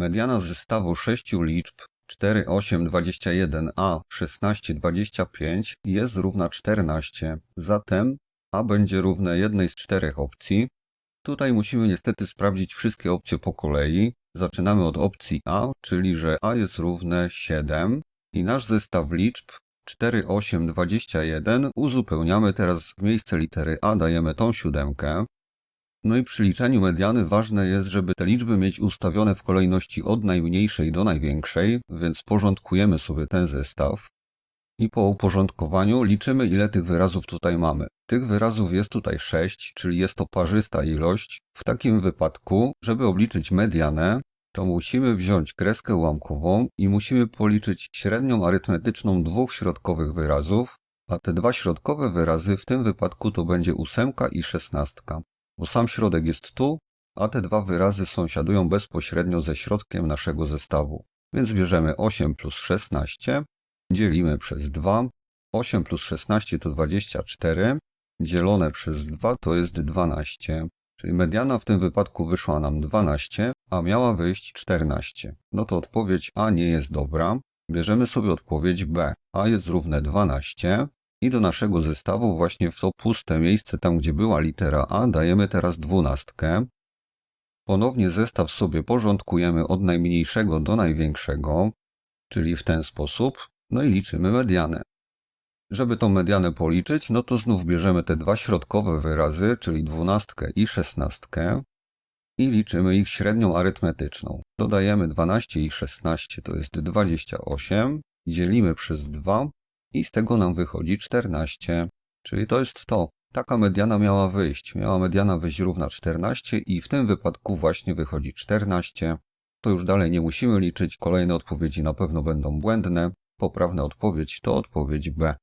Mediana zestawu sześciu liczb 4, 8, 21, a 16, 25 jest równa 14. Zatem a będzie równe jednej z czterech opcji. Tutaj musimy niestety sprawdzić wszystkie opcje po kolei. Zaczynamy od opcji a, czyli że a jest równe 7 i nasz zestaw liczb 4, 8, 21 uzupełniamy teraz w miejsce litery a dajemy tą siódemkę. No i przy liczeniu mediany ważne jest, żeby te liczby mieć ustawione w kolejności od najmniejszej do największej, więc porządkujemy sobie ten zestaw. I po uporządkowaniu liczymy ile tych wyrazów tutaj mamy. Tych wyrazów jest tutaj 6, czyli jest to parzysta ilość. W takim wypadku, żeby obliczyć medianę, to musimy wziąć kreskę ułamkową i musimy policzyć średnią arytmetyczną dwóch środkowych wyrazów, a te dwa środkowe wyrazy w tym wypadku to będzie ósemka i szesnastka bo sam środek jest tu, a te dwa wyrazy sąsiadują bezpośrednio ze środkiem naszego zestawu. Więc bierzemy 8 plus 16, dzielimy przez 2, 8 plus 16 to 24, dzielone przez 2 to jest 12. Czyli mediana w tym wypadku wyszła nam 12, a miała wyjść 14. No to odpowiedź A nie jest dobra. Bierzemy sobie odpowiedź B. A jest równe 12, i do naszego zestawu właśnie w to puste miejsce, tam gdzie była litera A, dajemy teraz dwunastkę. Ponownie zestaw sobie porządkujemy od najmniejszego do największego, czyli w ten sposób, no i liczymy medianę. Żeby tą medianę policzyć, no to znów bierzemy te dwa środkowe wyrazy, czyli dwunastkę i szesnastkę i liczymy ich średnią arytmetyczną. Dodajemy 12 i 16 to jest 28, dzielimy przez 2 i z tego nam wychodzi 14. Czyli to jest to. Taka mediana miała wyjść. Miała mediana wyjść równa 14 i w tym wypadku właśnie wychodzi 14. To już dalej nie musimy liczyć. Kolejne odpowiedzi na pewno będą błędne. Poprawna odpowiedź to odpowiedź B.